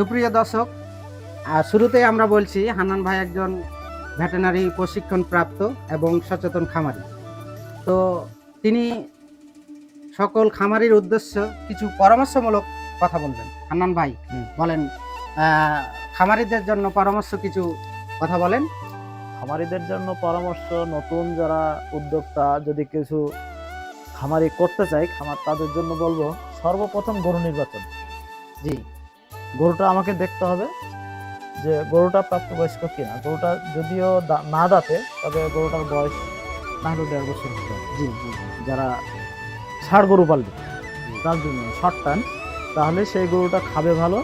সুপ্রিয় দর্শক আর শুরুতেই আমরা বলছি হান্নান ভাই একজন ভেটেনারি প্রশিক্ষণ প্রাপ্ত এবং সচেতন খামারি। তো তিনি সকল খামারির উদ্দেশ্য কিছু পরামর্শমূলক কথা বলবেন। হান্নান ভাই বলেন খামারিদের জন্য পরামর্শ কিছু কথা বলেন। খামারিদের জন্য পরামর্শ নতুন যারা উদ্যোক্তা যদি কিছু খামারি করতে চায় খামার তাদের জন্য বলব সর্বপ্রথম গরু নির্বাচন। জি। গরুটা আমাকে দেখতে হবে যে গরুটা প্রাপ্তবয়স্ক কিনা। গরুটা যদিও না দাঁতে তবে গরুটার বয়স না হলেও দেড় বছর হতে জি জি যারা ষাড় গরু পালবে তার জন্য শর্ট টান তাহলে সেই গরুটা খাবে ভালো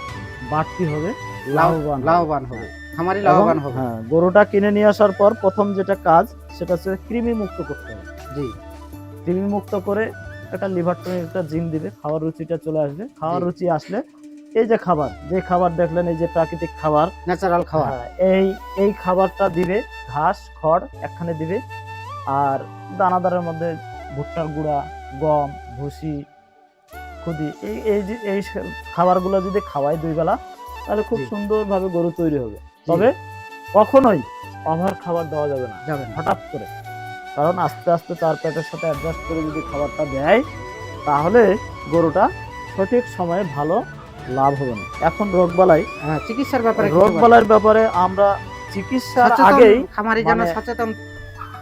বাড়তি হবে লাভবান লাভবান হবে। খামারি লাভবান হবে। হ্যাঁ গরুটা কিনে নিয়ে আসার পর প্রথম যেটা কাজ সেটা হচ্ছে কৃমি মুক্ত করতে হবে। জি। কৃমি মুক্ত করে একটা লিভার টনিক একটা জিম দিবে খাওয়ার রুচিটা চলে আসবে। খাওয়ার রুচি আসলে এই যে খাবার যে খাবার দেখলেন এই যে প্রাকৃতিক খাবার ন্যাচারাল খাবার। হ্যাঁ, এই এই খাবারটা দিবে ঘাস খড় একখানে দিবে আর দানাদারের মধ্যে ভুট্টার গুঁড়া গম ভুসি খুদি এই এই যে এই খাবারগুলো যদি খাওয়াই দুই বেলা তাহলে খুব সুন্দরভাবে গরু তৈরি হবে। তবে কখনোই ওভার খাবার দেওয়া যাবে না। যাবে হঠাৎ করে। কারণ আস্তে আস্তে তার পেটের সাথে অ্যাডজাস্ট করে যদি খাবারটা দেয় তাহলে গরুটা সঠিক সময়ে ভালো লাভ হবে না। এখন রোগবালাই হ্যাঁ, চিকিৎসার ব্যাপারে রোগ। বালাইয়ের ব্যাপারে আমরা চিকিৎসার আগেই খামারি যেন মানে- সচেতন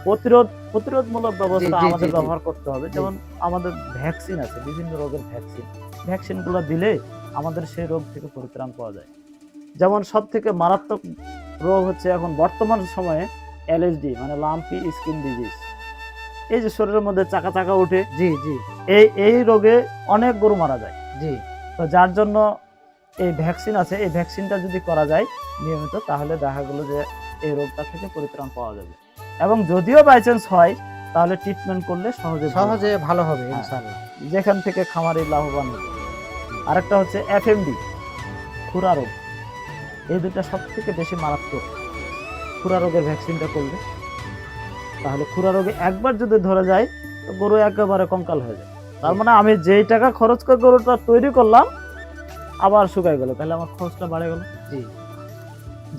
প্রতিরোধ প্রতিরোধমূলক ব্যবস্থা আমাদের। ব্যবহার করতে হবে। যেমন আমাদের ভ্যাকসিন আছে বিভিন্ন রোগের ভ্যাকসিন। ভ্যাকসিনগুলো দিলে আমাদের সেই রোগ থেকে পরিত্রাণ পাওয়া যায়। যেমন সব থেকে মারাত্মক রোগ হচ্ছে এখন বর্তমান সময়ে এলএসডি মানে লাম্পি স্কিন ডিজিজ এই যে শরীরের মধ্যে চাকা চাকা ওঠে জি জি। এই এই রোগে অনেক গরু মারা যায়। জি। তো যার জন্য এই ভ্যাকসিন আছে এই ভ্যাকসিনটা যদি করা যায় নিয়মিত তাহলে দেখা গেল যে এই রোগটা থেকে পরিত্রাণ পাওয়া যাবে। এবং যদিও বাই চান্স হয় তাহলে ট্রিটমেন্ট করলে সহজে সহজে ভালো হবে হ্যাঁ। ইনশাআল্লাহ। যেখান থেকে খামারি লাভবান হবে। আরেকটা হচ্ছে এফএমডি খুরা রোগ। এই দুটা সব থেকে বেশি মারাত্মক। খুরা রোগের ভ্যাকসিনটা করলে। তাহলে খুরা রোগে একবার যদি ধরে যায় তো গরু একেবারে কঙ্কাল হয়ে যায়। তার মানে আমি যেই টাকা খরচ করে গরুটা তৈরি করলাম আবার শুকাই গেল। তাহলে আমার খরচটা বাড়ে গেল। জি।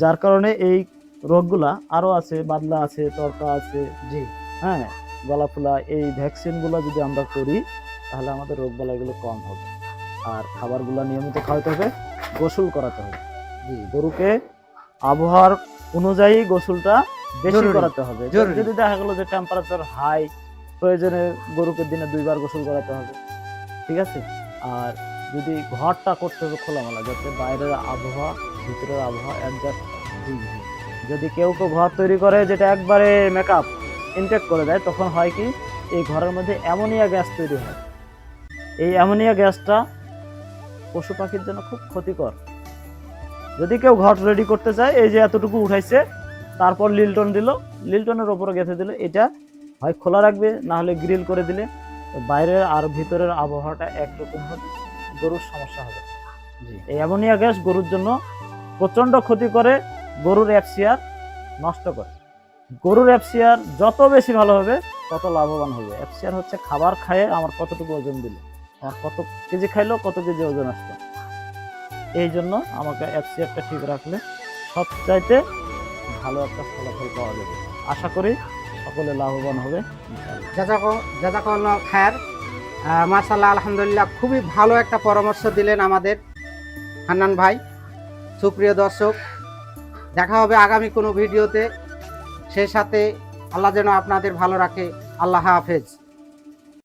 যার কারণে এই রোগগুলা আরও আছে বাদলা আছে তরকা আছে জি। হ্যাঁ গলা ফুলা এই ভ্যাকসিনগুলো যদি আমরা করি তাহলে আমাদের রোগ বালাইগুলো কম হবে। আর খাবারগুলো নিয়মিত খাওয়াতে হবে গোসল করাতে হবে। জি। গরুকে আবহাওয়ার অনুযায়ী গোসলটা বেশি করাতে হবে। যদি দেখা গেলো যে টেম্পারেচার হাই প্রয়োজনে গরুকে দিনে দুইবার গোসল করাতে হবে, ঠিক আছে? আর যদি ঘরটা করতে হবে খোলামেলা, যাতে বাইরের আবহাওয়া, ভিতরের আবহাওয়া অ্যাডজাস্ট যদি কেউ কেউ ঘর তৈরি করে যেটা একবারে মেকআপ ইনটেক করে দেয়, তখন হয় কি, এই ঘরের মধ্যে অ্যামোনিয়া গ্যাস তৈরি হয়। এই অ্যামোনিয়া গ্যাসটা পশু পাখির জন্য খুব ক্ষতিকর। যদি কেউ ঘর রেডি করতে চায়, এই যে এতটুকু উঠাইছে, তারপর লিলটন দিল লিলটনের ওপরে গেঁথে দিলে, এটা হয় খোলা রাখবে না হলে গ্রিল করে দিলে বাইরের আর ভিতরের আবহাওয়াটা একরকম হবে গরুর সমস্যা হবে। এই অ্যামোনিয়া গ্যাস গরুর জন্য প্রচণ্ড ক্ষতি করে গরুর অ্যাপসিয়ার নষ্ট করে। গরুর অ্যাপসিয়ার যত বেশি ভালো হবে তত লাভবান হবে। অ্যাপসিয়ার হচ্ছে খাবার খায়ে আমার কতটুকু ওজন দিল আমার কত কেজি খাইলো কত কেজি ওজন আসলো। এই জন্য আমাকে অ্যাপসিয়ারটা ঠিক রাখলে সবচাইতে ভালো একটা ফলাফল পাওয়া যাবে। আশা করি সকলে লাভবান হবে। খায়ের। মার্শাল্লাহ আলহামদুলিল্লাহ, খুবই ভালো একটা পরামর্শ দিলেন আমাদের হান্নান ভাই। সুপ্রিয় দর্শক, দেখা হবে আগামী কোনো ভিডিওতে। সেই সাথে আল্লাহ যেন আপনাদের ভালো রাখে। আল্লাহ হাফেজ।